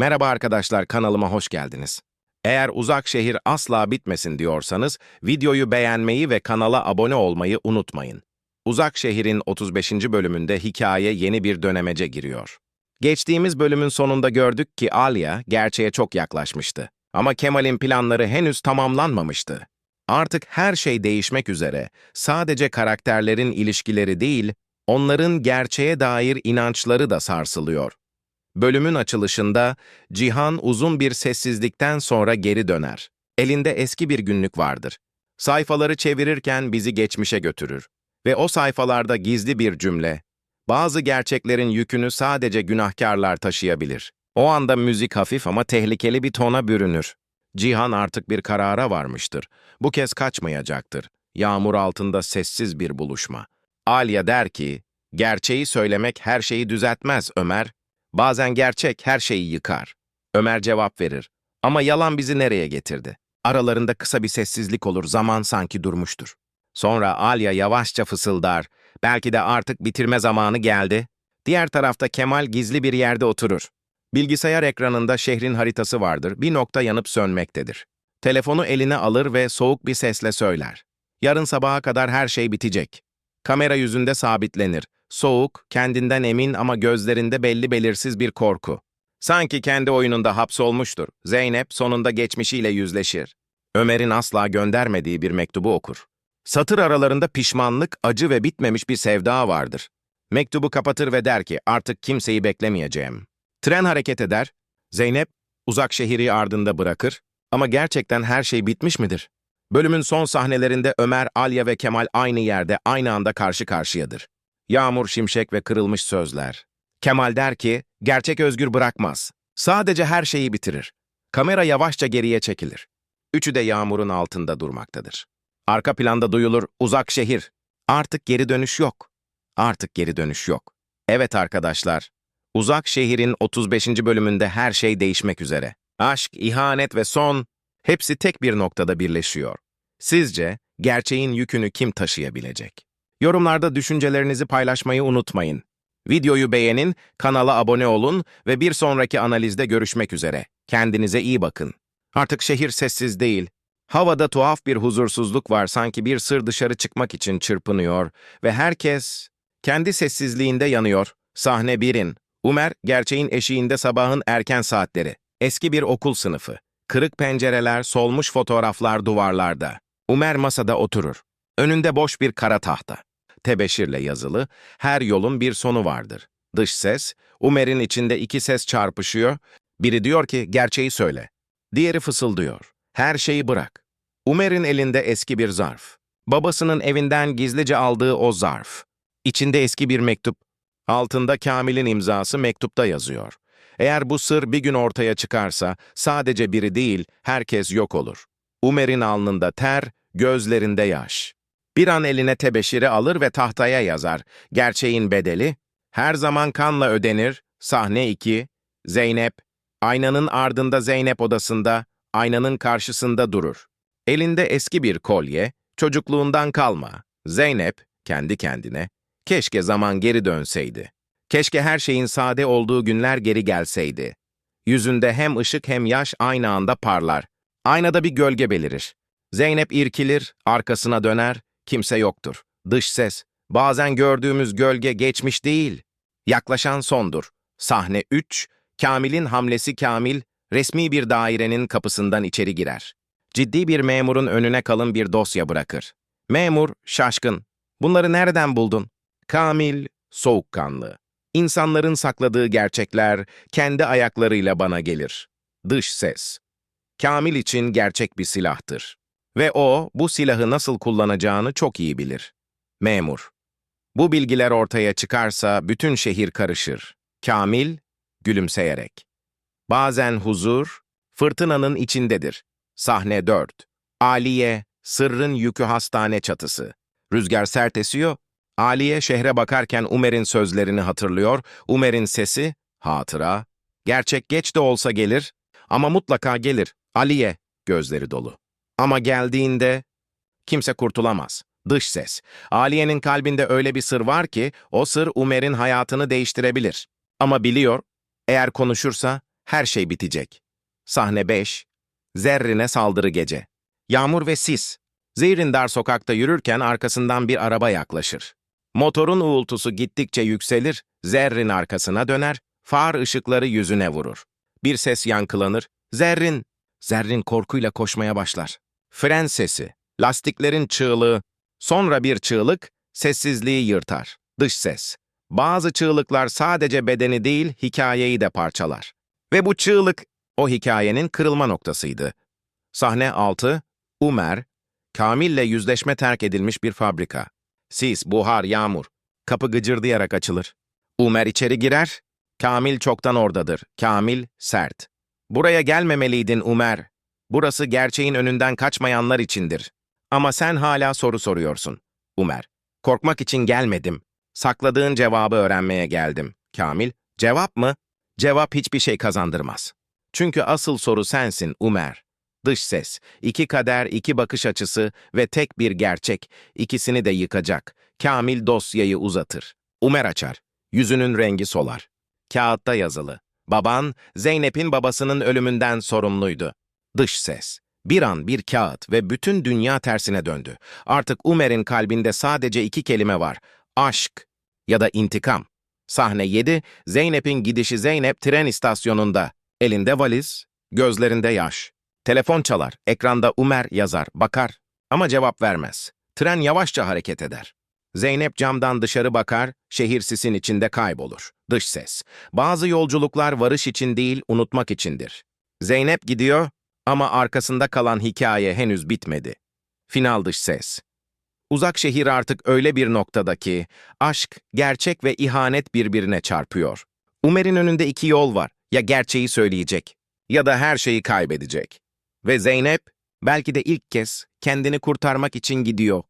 Merhaba arkadaşlar, kanalıma hoş geldiniz. Eğer uzak şehir asla bitmesin diyorsanız, videoyu beğenmeyi ve kanala abone olmayı unutmayın. Uzak şehrin 35. bölümünde hikaye yeni bir dönemece giriyor. Geçtiğimiz bölümün sonunda gördük ki Alya gerçeğe çok yaklaşmıştı. Ama Kemal'in planları henüz tamamlanmamıştı. Artık her şey değişmek üzere, sadece karakterlerin ilişkileri değil, onların gerçeğe dair inançları da sarsılıyor. Bölümün açılışında Cihan uzun bir sessizlikten sonra geri döner. Elinde eski bir günlük vardır. Sayfaları çevirirken bizi geçmişe götürür. Ve o sayfalarda gizli bir cümle. Bazı gerçeklerin yükünü sadece günahkarlar taşıyabilir. O anda müzik hafif ama tehlikeli bir tona bürünür. Cihan artık bir karara varmıştır. Bu kez kaçmayacaktır. Yağmur altında sessiz bir buluşma. Alya der ki, gerçeği söylemek her şeyi düzeltmez Ömer. Bazen gerçek her şeyi yıkar. Ömer cevap verir. Ama yalan bizi nereye getirdi? Aralarında kısa bir sessizlik olur, zaman sanki durmuştur. Sonra Alya yavaşça fısıldar. Belki de artık bitirme zamanı geldi. Diğer tarafta Kemal gizli bir yerde oturur. Bilgisayar ekranında şehrin haritası vardır, bir nokta yanıp sönmektedir. Telefonu eline alır ve soğuk bir sesle söyler. Yarın sabaha kadar her şey bitecek. Kamera yüzünde sabitlenir. Soğuk, kendinden emin ama gözlerinde belli belirsiz bir korku. Sanki kendi oyununda hapsolmuştur. Zeynep sonunda geçmişiyle yüzleşir. Ömer'in asla göndermediği bir mektubu okur. Satır aralarında pişmanlık, acı ve bitmemiş bir sevda vardır. Mektubu kapatır ve der ki artık kimseyi beklemeyeceğim. Tren hareket eder. Zeynep uzak şehri ardında bırakır. Ama gerçekten her şey bitmiş midir? Bölümün son sahnelerinde Ömer, Alya ve Kemal aynı yerde aynı anda karşı karşıyadır. Yağmur, şimşek ve kırılmış sözler. Kemal der ki, gerçek özgür bırakmaz. Sadece her şeyi bitirir. Kamera yavaşça geriye çekilir. Üçü de yağmurun altında durmaktadır. Arka planda duyulur, uzak şehir. Artık geri dönüş yok. Artık geri dönüş yok. Evet arkadaşlar, Uzak Şehir'in 35. bölümünde her şey değişmek üzere. Aşk, ihanet ve son, hepsi tek bir noktada birleşiyor. Sizce gerçeğin yükünü kim taşıyabilecek? Yorumlarda düşüncelerinizi paylaşmayı unutmayın. Videoyu beğenin, kanala abone olun ve bir sonraki analizde görüşmek üzere. Kendinize iyi bakın. Artık şehir sessiz değil. Havada tuhaf bir huzursuzluk var sanki bir sır dışarı çıkmak için çırpınıyor ve herkes kendi sessizliğinde yanıyor. Sahne 1'in. Umer, gerçeğin eşiğinde sabahın erken saatleri. Eski bir okul sınıfı. Kırık pencereler, solmuş fotoğraflar duvarlarda. Umer masada oturur. Önünde boş bir kara tahta. Tebeşirle yazılı, her yolun bir sonu vardır. Dış ses, Umer'in içinde iki ses çarpışıyor. Biri diyor ki, gerçeği söyle. Diğeri fısıldıyor. Her şeyi bırak. Umer'in elinde eski bir zarf. Babasının evinden gizlice aldığı o zarf. İçinde eski bir mektup. Altında Kamil'in imzası mektupta yazıyor. Eğer bu sır bir gün ortaya çıkarsa sadece biri değil, herkes yok olur. Umer'in alnında ter, gözlerinde yaş. Bir an eline tebeşiri alır ve tahtaya yazar. Gerçeğin bedeli, her zaman kanla ödenir. Sahne 2, Zeynep, aynanın ardında Zeynep odasında, aynanın karşısında durur. Elinde eski bir kolye, çocukluğundan kalma. Zeynep, kendi kendine, keşke zaman geri dönseydi. Keşke her şeyin sade olduğu günler geri gelseydi. Yüzünde hem ışık hem yaş aynı anda parlar. Aynada bir gölge belirir. Zeynep irkilir, arkasına döner, kimse yoktur. Dış ses, bazen gördüğümüz gölge geçmiş değil. Yaklaşan sondur. Sahne 3, Kamil'in hamlesi Kamil, resmi bir dairenin kapısından içeri girer. Ciddi bir memurun önüne kalın bir dosya bırakır. Memur, şaşkın. Bunları nereden buldun? Kamil, soğukkanlı. İnsanların sakladığı gerçekler kendi ayaklarıyla bana gelir. Dış ses. Kamil için gerçek bir silahtır. Ve o, bu silahı nasıl kullanacağını çok iyi bilir. Memur. Bu bilgiler ortaya çıkarsa bütün şehir karışır. Kamil, gülümseyerek. Bazen huzur, fırtınanın içindedir. Sahne 4. Aliye, sırrın yükü hastane çatısı. Rüzgar sert esiyor. Aliye şehre bakarken Umer'in sözlerini hatırlıyor. Umer'in sesi, hatıra. Gerçek geç de olsa gelir ama mutlaka gelir. Aliye, gözleri dolu. Ama geldiğinde kimse kurtulamaz. Dış ses. Aliye'nin kalbinde öyle bir sır var ki o sır Umer'in hayatını değiştirebilir. Ama biliyor, eğer konuşursa her şey bitecek. Sahne 5. Zerrin'e saldırı gece. Yağmur ve sis. Zehrin dar sokakta yürürken arkasından bir araba yaklaşır. Motorun uğultusu gittikçe yükselir, Zerrin arkasına döner, far ışıkları yüzüne vurur. Bir ses yankılanır. Zerrin! Zerrin korkuyla koşmaya başlar. Fren sesi, lastiklerin çığlığı, sonra bir çığlık, sessizliği yırtar. Dış ses. Bazı çığlıklar sadece bedeni değil, hikayeyi de parçalar. Ve bu çığlık, o hikayenin kırılma noktasıydı. Sahne 6, Umer, Kamil'le yüzleşme terk edilmiş bir fabrika. Sis, buhar, yağmur. Kapı gıcırdayarak açılır. Umer içeri girer. Kamil çoktan oradadır. Kamil sert. Buraya gelmemeliydin Umer. Burası gerçeğin önünden kaçmayanlar içindir. Ama sen hala soru soruyorsun. Umer. Korkmak için gelmedim. Sakladığın cevabı öğrenmeye geldim. Kamil. Cevap mı? Cevap hiçbir şey kazandırmaz. Çünkü asıl soru sensin Umer. Dış ses, iki kader, iki bakış açısı ve tek bir gerçek, ikisini de yıkacak. Kamil dosyayı uzatır. Umer açar. Yüzünün rengi solar. Kağıtta yazılı. Baban, Zeynep'in babasının ölümünden sorumluydu. Dış ses. Bir an bir kağıt ve bütün dünya tersine döndü. Artık Umer'in kalbinde sadece iki kelime var. Aşk ya da intikam. Sahne 7, Zeynep'in gidişi Zeynep tren istasyonunda. Elinde valiz, gözlerinde yaş. Telefon çalar, ekranda Umer yazar, bakar ama cevap vermez. Tren yavaşça hareket eder. Zeynep camdan dışarı bakar, şehir sisin içinde kaybolur. Dış ses. Bazı yolculuklar varış için değil, unutmak içindir. Zeynep gidiyor ama arkasında kalan hikaye henüz bitmedi. Final dış ses. Uzak şehir artık öyle bir noktada ki, aşk, gerçek ve ihanet birbirine çarpıyor. Umer'in önünde iki yol var. Ya gerçeği söyleyecek ya da her şeyi kaybedecek. Ve Zeynep belki de ilk kez kendini kurtarmak için gidiyor.